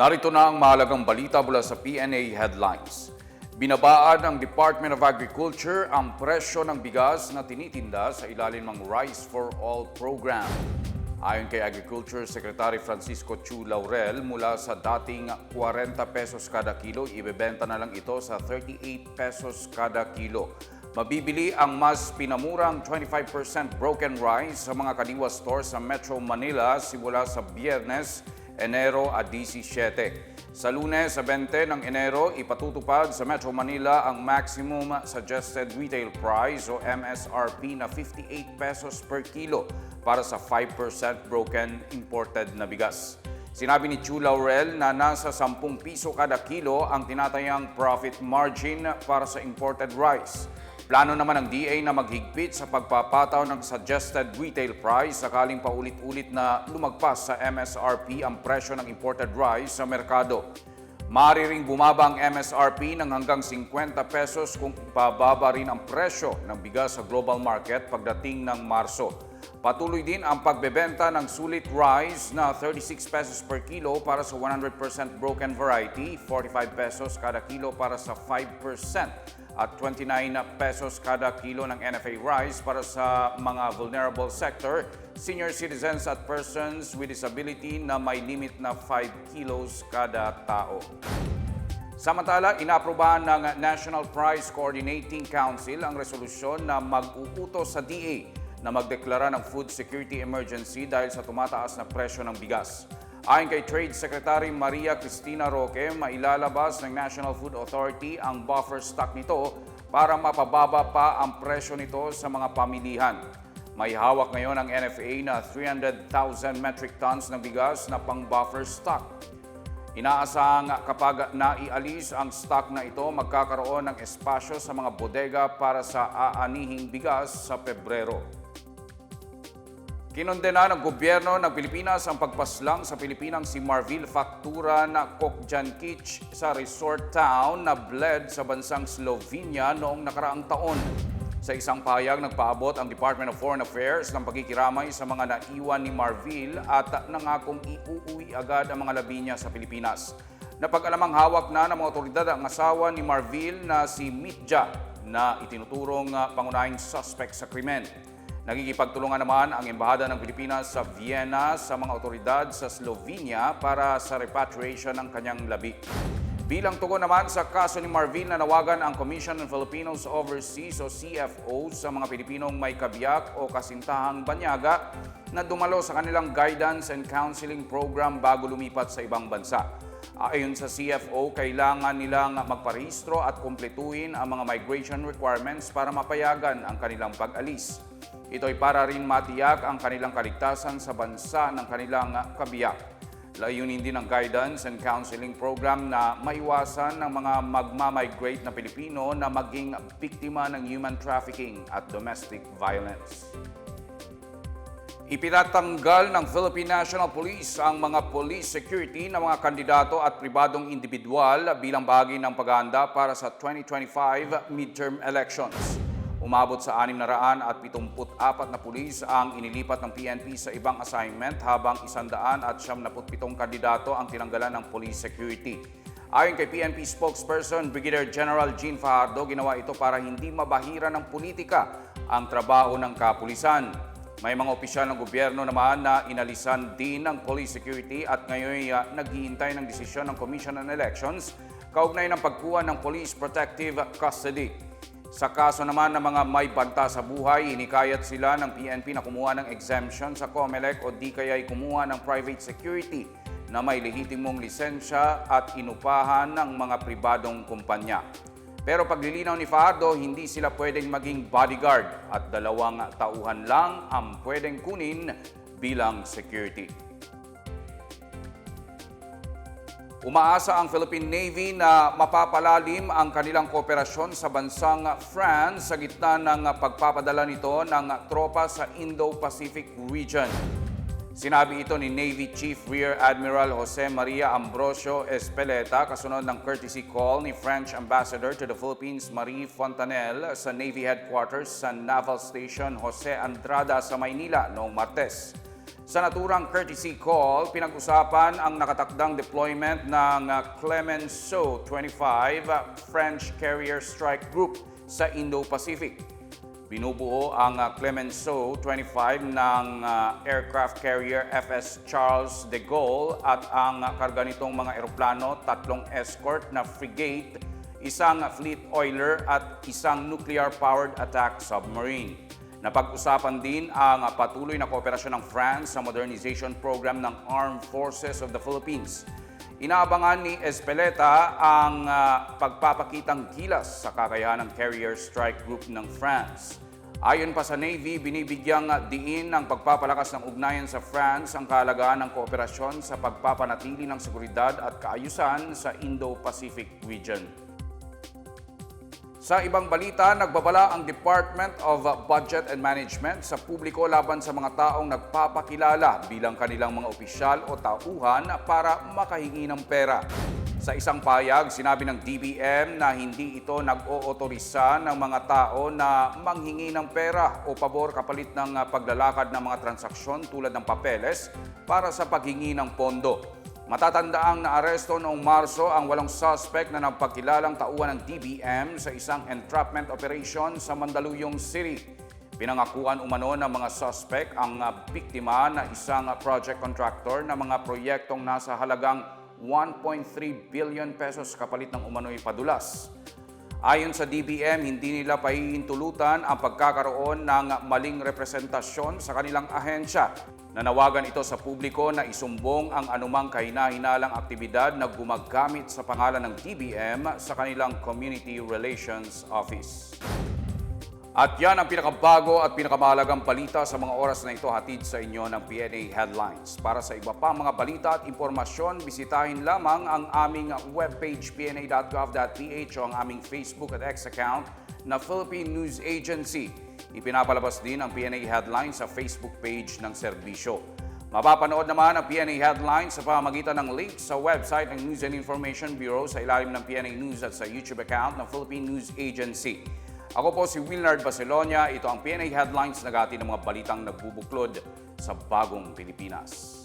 Narito na ang mahalagang balita mula sa PNA Headlines. Binabaan ng Department of Agriculture ang presyo ng bigas na tinitinda sa ilalim ng Rice for All program. Ayon kay Agriculture Secretary Francisco Chu Laurel, mula sa dating 40 pesos kada kilo, ibebenta na lang ito sa 38 pesos kada kilo. Mabibili ang mas pinamurang 25% broken rice sa mga kadiwa stores sa Metro Manila simula sa Biyernes, Enero a 17. Sa lunes sa 20 ng Enero, ipatutupad sa Metro Manila ang maximum suggested retail price o MSRP na 58 pesos per kilo para sa 5% broken imported na bigas. Sinabi ni Chu Laurel na nasa 10 piso kada kilo ang tinatayang profit margin para sa imported rice. Plano naman ng DA na maghigpit sa pagpapataw ng suggested retail price sakaling paulit-ulit na lumagpas sa MSRP ang presyo ng imported rice sa merkado. Maaari ring bumaba ang MSRP ng hanggang 50 pesos kung bababa rin ang presyo ng bigas sa global market pagdating ng Marso. Patuloy din ang pagbebenta ng sulit rice na 36 pesos per kilo para sa 100% broken variety, 45 pesos kada kilo para sa 5% at 29 pesos kada kilo ng NFA rice para sa mga vulnerable sector, senior citizens at persons with disability na may limit na 5 kilos kada tao. Samantala, inaaprobahan ng National Price Coordinating Council ang resolusyon na mag-uutos sa DA na magdeklara ng food security emergency dahil sa tumataas na presyo ng bigas. Ayon kay Trade Secretary Maria Cristina Roque, mailalabas ng National Food Authority ang buffer stock nito para mapababa pa ang presyo nito sa mga pamilihan. May hawak ngayon ang NFA na 300,000 metric tons ng bigas na pang-buffer stock. Inaasahang kapag naialis ang stock na ito, magkakaroon ng espasyo sa mga bodega para sa aanihing bigas sa Pebrero. Kinondena ng gobyerno ng Pilipinas ang pagpaslang sa Pilipinang si Marvil Factura na Kokjankich sa resort town na bled sa bansang Slovenia noong nakaraang taon. Sa isang pahayag, nagpaabot ang Department of Foreign Affairs ng pagkikiramay sa mga naiwan ni Marvil at nangakong iuuwi agad ang mga labi niya sa Pilipinas. Napag-alamang hawak na ng mga otoridad ang asawa ni Marvil na si Mitja na itinuturong uh, pangunahing suspect sa krimen. Nagkikipagtulungan naman ang Embahada ng Pilipinas sa Vienna sa mga otoridad sa Slovenia para sa repatriation ng kanyang labi. Bilang tugon naman sa kaso ni Marvin na nawagan ang Commission on Filipinos Overseas o CFO sa mga Pilipinong may kabiyak o kasintahang banyaga na dumalo sa kanilang guidance and counseling program bago lumipat sa ibang bansa. Ayon sa CFO, kailangan nilang magparehistro at kumpletuhin ang mga migration requirements para mapayagan ang kanilang pag-alis. Ito ay para rin matiyak ang kanilang kaligtasan sa bansa ng kanilang kabiyak. Layunin din ng guidance and counseling program na maiwasan ng mga magmamigrate na Pilipino na maging biktima ng human trafficking at domestic violence. Ipinatanggal ng Philippine National Police ang mga police security ng mga kandidato at pribadong individual bilang bahagi ng paghahanda para sa 2025 midterm elections. Umabot sa 674 na pulis ang inilipat ng PNP sa ibang assignment habang 100 at 77 kandidato ang tinanggalan ng police security. Ayon kay PNP spokesperson Brigadier General Jean Fajardo, ginawa ito para hindi mabahira ng politika ang trabaho ng kapulisan. May mga opisyal ng gobyerno naman na inalisan din ng police security at ngayon uh, naghihintay ng desisyon ng Commission on Elections kaugnay ng pagkuha ng police protective custody. Sa kaso naman ng mga may banta sa buhay, hinikayat sila ng PNP na kumuha ng exemption sa COMELEC o di kaya'y kumuha ng private security na may lehitimong lisensya at inupahan ng mga pribadong kumpanya. Pero paglilinaw ni Fajardo, hindi sila pwedeng maging bodyguard at dalawang tauhan lang ang pwedeng kunin bilang security. Umaasa ang Philippine Navy na mapapalalim ang kanilang kooperasyon sa bansang France sa gitna ng pagpapadala nito ng tropa sa Indo-Pacific region. Sinabi ito ni Navy Chief Rear Admiral Jose Maria Ambrosio Espeleta kasunod ng courtesy call ni French Ambassador to the Philippines Marie Fontanelle sa Navy Headquarters sa Naval Station Jose Andrada sa Maynila noong Martes. Sa naturang courtesy call, pinag-usapan ang nakatakdang deployment ng uh, Clemenceau 25 uh, French Carrier Strike Group sa Indo-Pacific. Binubuo ang uh, Clemenceau 25 ng aircraft carrier FS Charles de Gaulle at ang karga nitong mga eroplano, tatlong escort na frigate, isang fleet oiler at isang nuclear-powered attack submarine. Napag-usapan din ang patuloy na kooperasyon ng France sa modernization program ng Armed Forces of the Philippines. Inaabangan ni Espeleta ang ah, pagpapakitang gilas sa kakayahan ng Carrier Strike Group ng France. Ayon pa sa Navy, binibigyang ah, diin ng pagpapalakas ng ugnayan sa France ang kahalagahan ng kooperasyon sa pagpapanatili ng seguridad at kaayusan sa Indo-Pacific region. Sa ibang balita, nagbabala ang Department of Budget and Management sa publiko laban sa mga taong nagpapakilala bilang kanilang mga opisyal o tauhan para makahingi ng pera. Sa isang payag, sinabi ng DBM na hindi ito nag-ootorisa ng mga tao na manghingi ng pera o pabor kapalit ng paglalakad ng mga transaksyon tulad ng papeles para sa paghingi ng pondo. Matatandaang naaresto noong Marso ang walong suspect na nagpakilalang tauhan ng DBM sa isang entrapment operation sa Mandaluyong City. Pinangakuan umano ng mga suspect ang ah, biktima na isang ah, project contractor na mga proyektong nasa halagang 1.3 billion pesos kapalit ng umano'y padulas. Ayon sa DBM, hindi nila pahihintulutan ang pagkakaroon ng maling representasyon sa kanilang ahensya. Nanawagan ito sa publiko na isumbong ang anumang kahina-hinalang aktibidad na gumagamit sa pangalan ng DBM sa kanilang Community Relations Office. At yan ang pinakabago at pinakamahalagang balita sa mga oras na ito hatid sa inyo ng PNA Headlines. Para sa iba pang mga balita at impormasyon, bisitahin lamang ang aming webpage pna.gov.ph o ang aming Facebook at X account na Philippine News Agency. Ipinapalabas din ang PNA Headlines sa Facebook page ng serbisyo. Mapapanood naman ang PNA Headlines sa pamamagitan ng link sa website ng News and Information Bureau sa ilalim ng PNA News at sa YouTube account ng Philippine News Agency. Ako po si Wilnard Baselonia. Ito ang PNA Headlines na gati ng mga balitang nagbubuklod sa bagong Pilipinas.